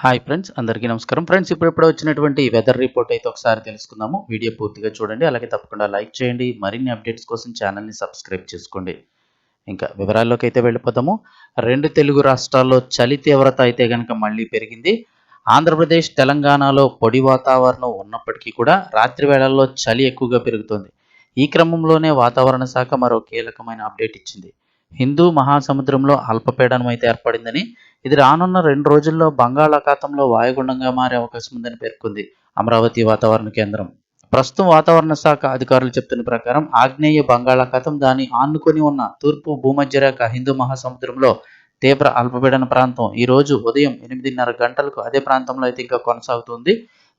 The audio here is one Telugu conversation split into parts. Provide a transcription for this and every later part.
హాయ్ ఫ్రెండ్స్ అందరికీ నమస్కారం. ఫ్రెండ్స్ ఇప్పుడు ఇప్పుడు వచ్చినటువంటి వెదర్ రిపోర్ట్ అయితే ఒకసారి తెలుసుకుందాము. వీడియో పూర్తిగా చూడండి అలాగే తప్పకుండా లైక్ చేయండి. మరిన్ని అప్డేట్స్ కోసం ఛానల్ని సబ్స్క్రైబ్ చేసుకోండి. ఇంకా వివరాల్లోకి అయితే వెళ్ళిపోతాము రెండు తెలుగు రాష్ట్రాల్లో చలి తీవ్రత అయితే కనుక మళ్ళీ పెరిగింది. ఆంధ్రప్రదేశ్ తెలంగాణలో పొడి వాతావరణం ఉన్నప్పటికీ కూడా రాత్రి వేళల్లో చలి ఎక్కువగా పెరుగుతోంది. ఈ క్రమంలోనే వాతావరణ శాఖ మరో కీలకమైన అప్డేట్ ఇచ్చింది. హిందూ మహాసముద్రంలో అల్పపీడనం అయితే ఏర్పడిందని ఇది రానున్న రెండు రోజుల్లో బంగాళాఖాతంలో వాయుగుండంగా మారే అవకాశం ఉందని పేర్కొంది అమరావతి వాతావరణ కేంద్రం. ప్రస్తుతం వాతావరణ శాఖ అధికారులు చెప్తున్న ప్రకారం ఆగ్నేయ బంగాళాఖాతం దాని ఆనుకొని ఉన్న తూర్పు భూమధ్యరేఖ హిందూ మహాసముద్రంలో తీవ్ర అల్పపీడన ప్రాంతం. ఈ రోజు ఉదయం ఎనిమిదిన్నర గంటలకు అదే ప్రాంతంలో అయితే ఇంకా కొనసాగుతుంది.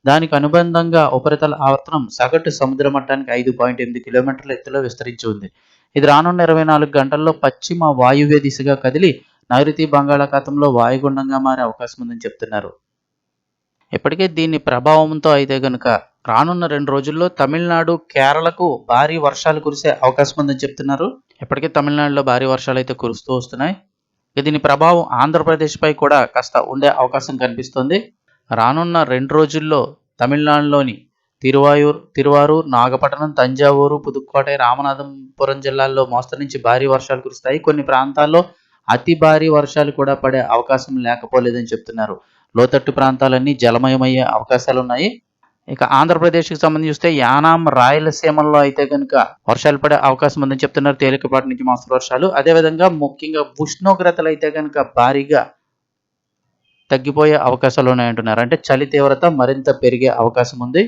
దానికి అనుబంధంగా ఉపరితల ఆవర్తనం సగటు సముద్ర మట్టానికి ఐదు పాయింట్ ఎనిమిది కిలోమీటర్ల ఎత్తులో విస్తరించి ఉంది. ఇది రానున్న ఇరవై నాలుగు గంటల్లో పశ్చిమ వాయువ్య దిశగా కదిలి నైరుతి బంగాళాఖాతంలో వాయుగుండంగా మారే అవకాశం ఉందని చెప్తున్నారు. ఇప్పటికే దీని ప్రభావంతో అయితే గనుక రానున్న రెండు రోజుల్లో తమిళనాడు కేరళకు భారీ వర్షాలు కురిసే అవకాశం ఉందని చెప్తున్నారు. ఇప్పటికే తమిళనాడులో భారీ వర్షాలు అయితే కురుస్తూ వస్తున్నాయి. దీని ప్రభావం ఆంధ్రప్రదేశ్పై కూడా కాస్త ఉండే అవకాశం కనిపిస్తుంది. రానున్న రెండు రోజుల్లో తమిళనాడులోని తిరువాయూర్ తిరువారూర్ నాగపట్నం తంజావూరు పుదుక్కోట రామనాథంపురం జిల్లాల్లో మోస్తరు నుంచి భారీ వర్షాలు కురుస్తాయి. కొన్ని ప్రాంతాల్లో అతి భారీ వర్షాలు కూడా పడే అవకాశం లేకపోలేదని చెప్తున్నారు. లోతట్టు ప్రాంతాలన్నీ జలమయమయ్యే అవకాశాలు ఉన్నాయి. ఇక ఆంధ్రప్రదేశ్కి సంబంధించి చూస్తే యానాం రాయలసీమల్లో అయితే కనుక వర్షాలు పడే అవకాశం ఉందని చెప్తున్నారు. తేలికపాటి నుంచి మోస్తరు వర్షాలు. అదేవిధంగా ముఖ్యంగా ఉష్ణోగ్రతలు అయితే కనుక భారీగా తగ్గిపోయే అవకాశాలు ఉన్నాయంటున్నారు. అంటే చలి తీవ్రత మరింత పెరిగే అవకాశం ఉంది.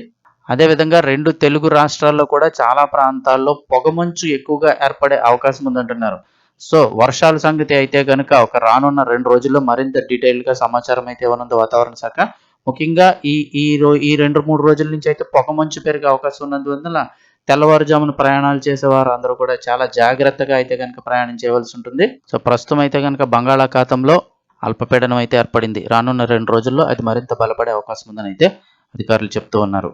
అదేవిధంగా రెండు తెలుగు రాష్ట్రాల్లో కూడా చాలా ప్రాంతాల్లో పొగమంచు ఎక్కువగా ఏర్పడే అవకాశం ఉందంటున్నారు. సో వర్షాల సంగతి అయితే కనుక ఒక రానున్న రెండు రోజుల్లో మరింత డీటెయిల్గా సమాచారం అయితే ఇవ్వనుంది వాతావరణ శాఖ. ముఖ్యంగా ఈ ఈ రో ఈ రెండు మూడు రోజుల నుంచి అయితే పొగమంచు పెరిగే అవకాశం ఉన్నందువల్ల తెల్లవారుజామున ప్రయాణాలు చేసేవారు అందరూ కూడా చాలా జాగ్రత్తగా అయితే కనుక ప్రయాణం చేయవలసి ఉంటుంది. సో ప్రస్తుతం అయితే కనుక బంగాళాఖాతంలో అల్పపీడనం అయితే ఏర్పడింది. రానున్న రెండు రోజుల్లో అది మరింత బలపడే అవకాశం ఉందని అయితే అధికారులు చెప్తూ ఉన్నారు.